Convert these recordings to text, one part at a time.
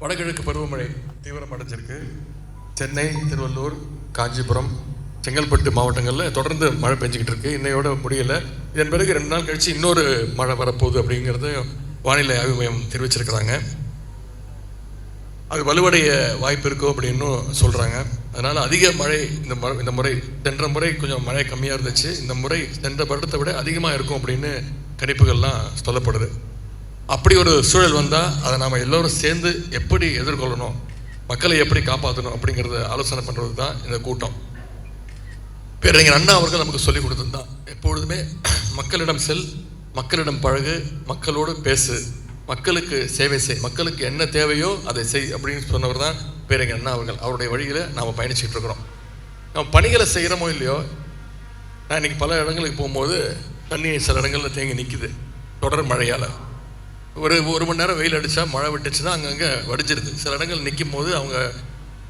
வடகிழக்கு பருவமழை தீவிரமடைஞ்சிருக்கு சென்னை திருவள்ளூர் காஞ்சிபுரம் செங்கல்பட்டு மாவட்டங்களில் தொடர்ந்து மழை பெஞ்சிக்கிட்டு இருக்கு. இன்னையோட முடியல. இதன் பிறகு ரெண்டு நாள் கழிச்சு இன்னொரு மழை வரப்போகுது அப்படிங்கிறது வானிலை ஆய்வு மையம் தெரிவிச்சிருக்கிறாங்க. அது வலுவடைய வாய்ப்பு இருக்கோ அப்படின்னு சொல்கிறாங்க அதனால் அதிக மழை இந்த ம இந்த முறை சென்ற முறை கொஞ்சம் மழை கம்மியாக இருந்துச்சு. இந்த முறை சென்ற வருடத்தை விட அதிகமாக இருக்கும் அப்படின்னு கணிப்புகள்லாம் சொல்லப்படுது. அப்படி ஒரு சூழல் வந்தால் அதை நாம் எல்லோரும் சேர்ந்து எப்படி எதிர்கொள்ளணும் மக்களை எப்படி காப்பாற்றணும் அப்படிங்கிறத ஆலோசனை பண்ணுறது தான் இந்த கூட்டம். பேரறிஞர் அண்ணா அவர்கள் நமக்கு சொல்லிக் கொடுத்தது தான் எப்பொழுதுமே மக்களிடம் செல் மக்களிடம் பழகு மக்களோடு பேசு மக்களுக்கு சேவை செய் மக்களுக்கு என்ன தேவையோ அதை செய் அப்படின்னு சொன்னவர் தான் பேரறிஞர் அண்ணா அவர்கள். அவருடைய வழியில் நாம் பயணிச்சுட்டு இருக்கிறோம். நம்ம பணிகளை செய்கிறோமோ இல்லையோ நான் இன்னைக்கு பல இடங்களுக்கு போகும்போது தண்ணி சில இடங்களில் தேங்கி நிற்கிது தொடர் மழையால். ஒரு ஒரு மணி நேரம் வெயில் அடித்தா மழை விட்டுச்சுன்னா அங்கங்கே வடிஞ்சிருது. சில இடங்கள் நிற்கும் போது அவங்க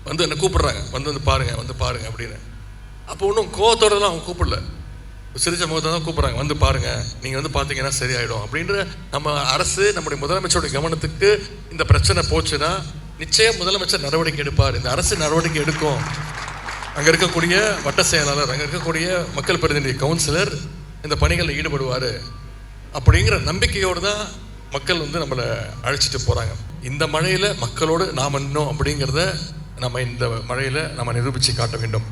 வந்து என்னை கூப்பிட்றாங்க. வந்து வந்து பாருங்கள் வந்து பாருங்கள் அப்படின்னு. அப்போ ஒன்றும் கோவத்தோடலாம் அவங்க கூப்பிடல. சிரிச்ச முகத்தை தான் கூப்பிட்றாங்க. வந்து பாருங்கள் நீங்கள் வந்து பார்த்தீங்கன்னா சரியாயிடும் அப்படின்ற நம்ம அரசு நம்முடைய முதலமைச்சருடைய கவனத்துக்கு இந்த பிரச்சனை போச்சுன்னா நிச்சயம் முதலமைச்சர் நடவடிக்கை எடுப்பார். இந்த அரசு நடவடிக்கை எடுக்கும். அங்கே இருக்கக்கூடிய வட்ட செயலாளர் அங்கே இருக்கக்கூடிய மக்கள் பிரதிநிதி கவுன்சிலர் இந்த பணிகளில் ஈடுபடுவார் அப்படிங்கிற நம்பிக்கையோடு தான் மக்கள் வந்து நம்மளை அழைச்சிட்டு போகிறாங்க இந்த மழையில் மக்களோடு நாம் இன்னும் அப்படிங்கிறத நம்ம இந்த மழையில் நம்ம நிரூபித்து காட்ட வேண்டும்.